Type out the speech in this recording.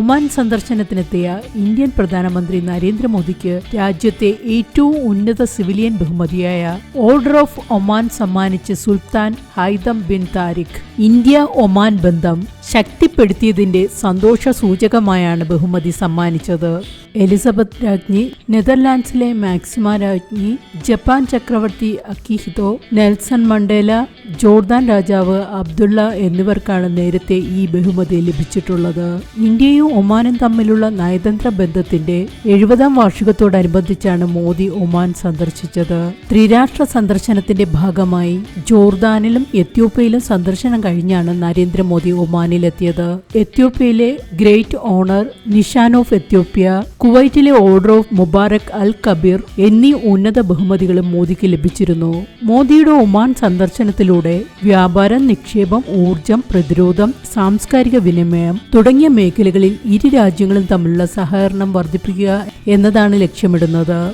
Oman സന്ദർശനത്തിനെത്തിയ Indian പ്രധാനമന്ത്രി നരേന്ദ്രമോദിക്ക് രാജ്യത്തെ ഏറ്റവും ഉന്നത സിവിലിയൻ ബഹുമതിയായ ഓർഡർ ഓഫ് ഒമാൻ സമ്മാനിച്ച് Sultan Haitham bin Tariq. India Oman ബന്ധം ശക്തിപ്പെടുത്തിയതിന്റെ സന്തോഷ സൂചകമായാണ് ബഹുമതി സമ്മാനിച്ചത്. എലിസബത്ത് രാജ്ഞി നെതർലാൻഡ്സിലെ മാക്സിമ രാജ്ഞി ജപ്പാൻ ചക്രവർത്തി അക്കിഹിതോ നെൽസൺ മണ്ടേല ജോർദാൻ രാജാവ് അബ്ദുള്ള എന്നിവർക്കാണ് നേരത്തെ ഈ ബഹുമതി ലഭിച്ചിട്ടുള്ളത്. ഇന്ത്യയും ഒമാനും തമ്മിലുള്ള നയതന്ത്ര ബന്ധത്തിന്റെ എഴുപതാം വാർഷികത്തോടനുബന്ധിച്ചാണ് മോദി ഒമാൻ സന്ദർശിച്ചത്. ത്രിരാഷ്ട്ര സന്ദർശനത്തിന്റെ ഭാഗമായി ജോർദാനിലും എത്യോപ്യയിലും സന്ദർശനം കഴിഞ്ഞാണ് നരേന്ദ്രമോദി ഒമാനിലെത്തിയത്. എത്യോപ്യയിലെ great honour Nishan of Ethiopia കുവൈറ്റിലെ order of Mubarak Al Kabeer എന്നീ ഉന്നത ബഹുമതികളും മോദിക്ക് ലഭിച്ചിരുന്നു. മോദിയുടെ ഒമാൻ സന്ദർശനത്തിലൂടെ വ്യാപാരം നിക്ഷേപം ഊർജം പ്രതിരോധം സാംസ്കാരിക വിനിമയം തുടങ്ങിയ മേഖലകളിൽ ഇരു രാജ്യങ്ങളും തമ്മിലുള്ള സഹകരണം വർദ്ധിപ്പിക്കുക എന്നതാണ് ലക്ഷ്യമിടുന്നത്.